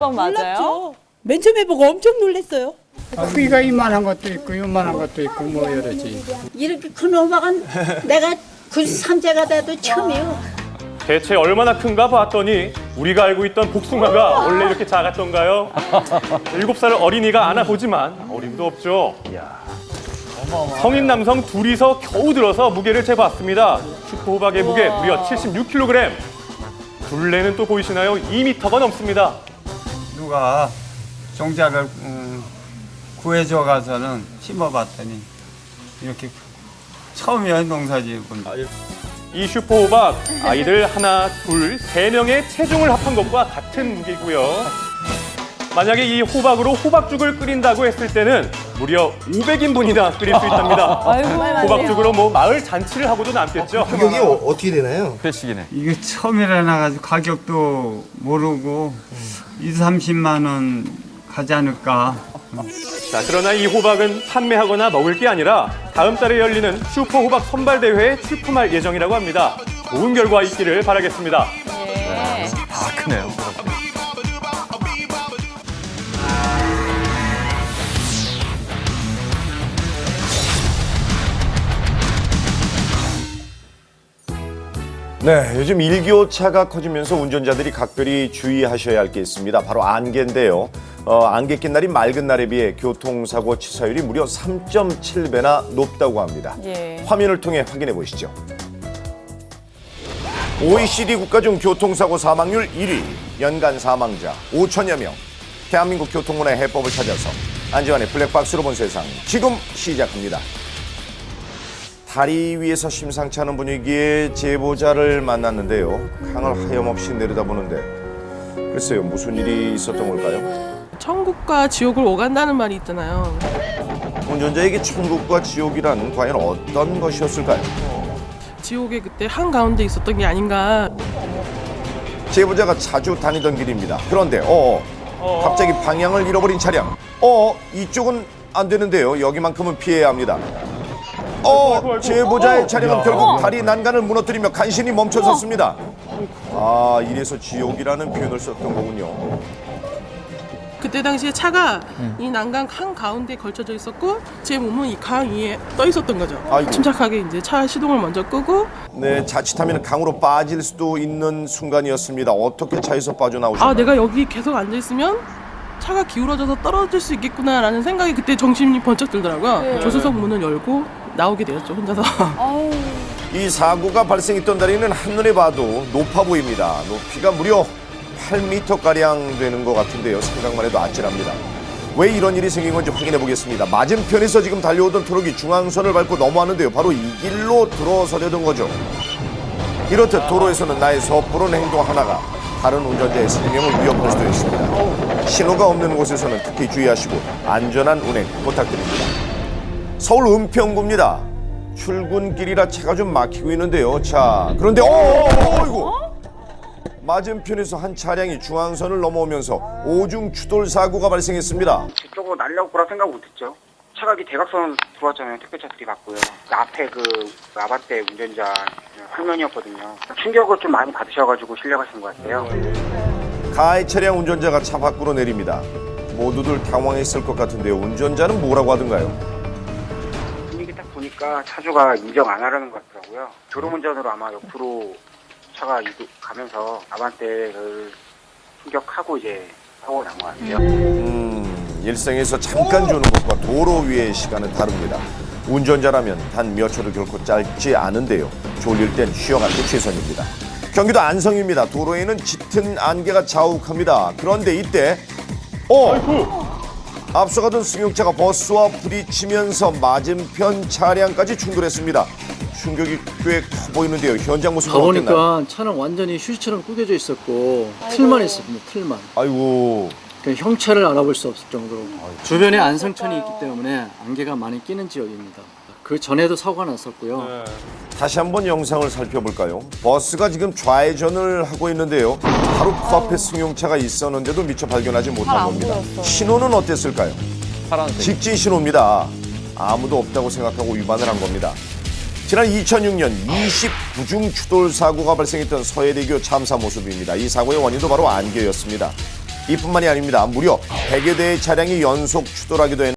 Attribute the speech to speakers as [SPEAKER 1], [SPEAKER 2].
[SPEAKER 1] 맞아요?
[SPEAKER 2] 몰랐죠. 맨 처음에 보고 엄청 놀랐어요.
[SPEAKER 3] 크기가 이만한 것도 있고 요만한 것도 있고 뭐 여러지.
[SPEAKER 4] 이렇게 큰 호박은 내가 93세가 돼도 처음이요.
[SPEAKER 5] 대체 얼마나 큰가 봤더니 우리가 알고 있던 복숭아가 원래 이렇게 작았던가요? 일곱 살 어린이가 안아보지만 어림도 없죠. 성인 남성 둘이서 겨우 들어서 무게를 재봤습니다. 슈퍼호박의 무게 무려 76kg. 둘레는 또 보이시나요? 2m가 넘습니다.
[SPEAKER 3] 누가 종자를 음, 구해줘 가서는 심어봤더니 이렇게 처음이야 농사지은
[SPEAKER 5] 이 슈퍼호박 아이들 하나, 둘, 세 명의 체중을 합한 것과 같은 무게고요. 만약에 이 호박으로 호박죽을 끓인다고 했을 때는 무려 500인분이나 끓일 수 있답니다. 호박죽으로 뭐 마을 잔치를 하고도 남겠죠.
[SPEAKER 6] 가격이 어, 어떻게 되나요?
[SPEAKER 3] 이게 처음이라 나가지고 가격도 모르고 2, 30만 원 가지 않을까.
[SPEAKER 5] 자, 그러나 이 호박은 판매하거나 먹을 게 아니라 다음 달에 열리는 슈퍼 호박 선발 대회에 출품할 예정이라고 합니다. 좋은 결과 있기를 바라겠습니다.
[SPEAKER 1] 네.
[SPEAKER 7] 네, 요 즘 일교차가 커지면서 운전자들이 각별히 주의하셔야 할 게 있습니다. 바로 안개인데요. 어, 안개 낀 날이 맑은 날에 비해 교통사고 치사율이 무려 3.7배나 높다고 합니다.
[SPEAKER 1] 예.
[SPEAKER 7] 화면을 통해 확인해 보시죠. OECD 국가 중 교통사고 사망률 1위, 연간 사망자 5천여 명. 대한민국 교통문화의 해법을 찾아서 안지환의 블랙박스로 본 세상 지금 시작합니다. 다리 위에서 심상치 않은 분위기의 제보자를 만났는데요. 강을 하염없이 내려다보는데 글쎄요 무슨 일이 있었던 걸까요?
[SPEAKER 8] 천국과 지옥을 오간다는 말이 있잖아요.
[SPEAKER 7] 운전자에게 천국과 지옥이란 과연 어떤 것이었을까요?
[SPEAKER 8] 지옥에 그때 한 가운데 있었던 게 아닌가.
[SPEAKER 7] 제보자가 자주 다니던 길입니다. 그런데 어 갑자기 방향을 잃어버린 차량. 어 이쪽은 안 되는데요. 여기만큼은 피해야 합니다. 어 제보자의 차량은 결국 다리 난간을 무너뜨리며 간신히 멈춰섰습니다. 아 이래서 지옥이라는 표현을 썼던 거군요.
[SPEAKER 8] 그때 당시에 차가 이 난간 한 가운데 걸쳐져 있었고 제 몸은 이 강 위에 떠 있었던 거죠.
[SPEAKER 7] 아이고.
[SPEAKER 8] 침착하게 이제 차 시동을 먼저 끄고
[SPEAKER 7] 네 자칫하면 강으로 빠질 수도 있는 순간이었습니다. 어떻게 차에서 빠져나오셨나요?
[SPEAKER 8] 아 내가 여기 계속 앉아 있으면 차가 기울어져서 떨어질 수 있겠구나라는 생각이 그때 정신이 번쩍 들더라고요. 조수석 문을 열고 나오게 되었죠 혼자서.
[SPEAKER 7] 이 사고가 발생했던 다리는 한눈에 봐도 높아 보입니다. 높이가 무려 8m가량 되는 것 같은데요. 생각만 해도 아찔합니다. 왜 이런 일이 생긴 건지 확인해 보겠습니다. 맞은편에서 지금 달려오던 트럭이 중앙선을 밟고 넘어왔는데요. 바로 이 길로 들어서려던 거죠. 이렇듯 도로에서는 나의 섣부른 행동 하나가 다른 운전자의 생명을 위협할 수도 있습니다. 신호가 없는 곳에서는 특히 주의하시고 안전한 운행 부탁드립니다. 서울 은평구입니다. 출근길이라 차가 좀 막히고 있는데요. 자, 그런데 어, 어이구. 맞은편에서 한 차량이 중앙선을 넘어오면서 오중 추돌 사고가 발생했습니다.
[SPEAKER 9] 저쪽으로 날려올 거라 생각 못했죠. 차가 이 대각선 들어왔잖아요. 택배차 들이받고요. 그 앞에 그 아반떼 운전자 화면이었거든요. 충격을 좀 많이 받으셔가지고 실려가신 것 같아요.
[SPEAKER 7] 가해 차량 운전자가 차 밖으로 내립니다. 모두들 당황했을 것 같은데요. 운전자는 뭐라고 하던가요?
[SPEAKER 9] 보니까 차주가 인정 안 하려는 것 같더라고요. 졸음운전으로 아마 옆으로 차가 이도 가면서 아반떼를 충격하고 이제 사고가 난 것 같아요.
[SPEAKER 7] 음, 일생에서 잠깐 주는 것과 도로 위의 시간은 다릅니다. 운전자라면 단 몇 초도 결코 짧지 않은데요. 졸릴 땐 쉬어가는 게 최선입니다. 경기도 안성입니다. 도로에는 짙은 안개가 자욱합니다. 그런데 이때 어! 앞서가던 승용차가 버스와 부딪히면서 맞은편 차량까지 충돌했습니다. 충격이 꽤 커 보이는데요. 현장 모습은 어땠나요?
[SPEAKER 10] 가보니까 차는 완전히 휴지처럼 구겨져 있었고 틀만 있었습니다. 틀만.
[SPEAKER 7] 아이고
[SPEAKER 10] 그냥 형체를 알아볼 수 없을 정도로. 주변에 안성천이 있기 때문에 안개가 많이 끼는 지역입니다. 그 전에도 사고가 났었고요.
[SPEAKER 7] 다시 한번 영상을 살펴볼까요? 버스가 지금 좌회전을 하고 있는데요. 바로 코앞에 승용차가 있었는데도 미처 발견하지 못한
[SPEAKER 1] 안
[SPEAKER 7] 겁니다.
[SPEAKER 1] 보였어.
[SPEAKER 7] 신호는 어땠을까요? 직진 신호입니다. 아무도 없다고 생각하고 위반을 한 겁니다. 지난 2006년 29중 추돌 사고가 발생했던 서해대교 참사 모습입니다. 이 사고의 원인도 바로 안개였습니다. 이뿐만이 아닙니다. 무려 100여 대의 차량이 연속 추돌하기도 했는데